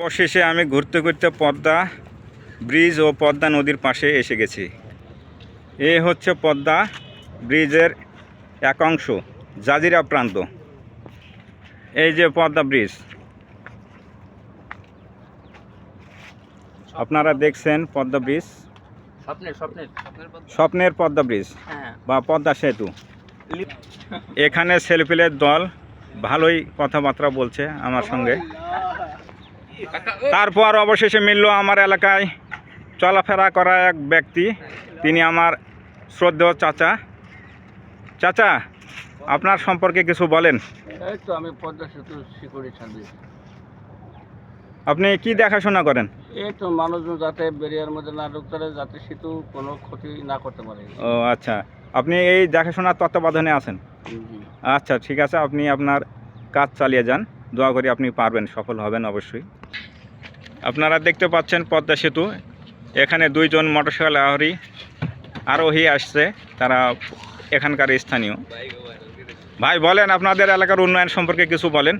অবশেষে আমি ঘুরতে ঘুরতে পদ্মা ব্রিজ ও পদ্মা নদীর পাশে এসে গেছি। এ হচ্ছে পদ্মা ব্রিজের এক অংশ জাজিরা প্রান্ত। এই যে পদ্মা ব্রিজ। আপনারা দেখছেন পদ্মা ব্রিজ। স্বপ্নের স্বপ্নের। স্বপ্নের স্বপ্নের পদ্মা ব্রিজ হ্যাঁ। বা পদ্মা সেতু। এখানে সেলফিলের দল ভালোই কথাবার্তা বলছে আমার সঙ্গে। তারপর অবশেষে মিলল আমার এলাকায় চলাফেরা করা এক ব্যক্তি। তিনি আমার শ্রদ্ধেয় চাচা। চাচা আপনার সম্পর্কে কিছু বলেন। এই তো আমি পদ্মা সেতু আপনি কি দেখাশোনা করেন? এই তো মানুষজন যাতে বেরিয়ার মধ্যে না ঢুকতে পারে যাতে সেতু কোনো ক্ষতি না করতে পারে। ও আচ্ছা। আপনি এই দেখাশোনার তত্ত্বাবধানে আছেন? জি। আচ্ছা ঠিক আছে। আপনি আপনার কাজ চালিয়ে যান। দোয়া করি আপনি পারবেন, সফল হবেন অবশ্যই। আপনারা দেখতে পাচ্ছেন পদ্মা সেতু। এখানে দুইজন মোটরসাইকেল আরোহী আরোহী আসছে। তারা এখানকার স্থানীয়। ভাই, বলেন, আপনাদের এলাকার উন্নয়ন সম্পর্কে কিছু বলেন।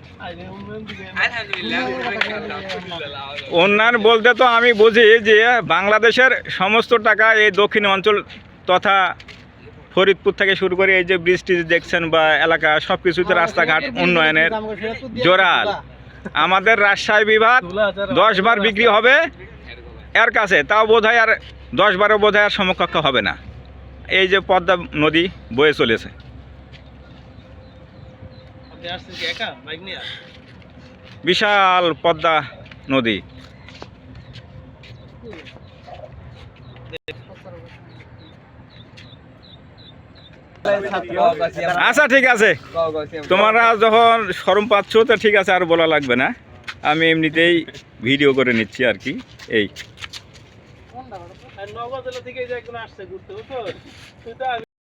উন্নয়ন বলতে তো আমি বুঝি যে বাংলাদেশের সমস্ত টাকা এই দক্ষিণ অঞ্চল তথা ফরিদপুর থেকে শুরু করে এই যে বৃষ্টি দেখছেন বা এলাকা সব কিছুতে রাস্তাঘাট উন্নয়নের জোরাল। আমাদের রাজশাহী বিভাগ দশ বার বিক্রি হবে। এর কাছে তাও বোধ হয় আর দশ বারও বোধ হয় আর সমকক্ষ হবে না। এই যে পদ্মা নদী বয়ে চলেছে। বিশাল পদ্মা নদী। আচ্ছা ঠিক আছে। তোমরা যখন সরম পাচ্ছ, তো ঠিক আছে, আর বলা লাগবে না। আমি এমনিতেই ভিডিও করে নিচ্ছি আর কি। এই।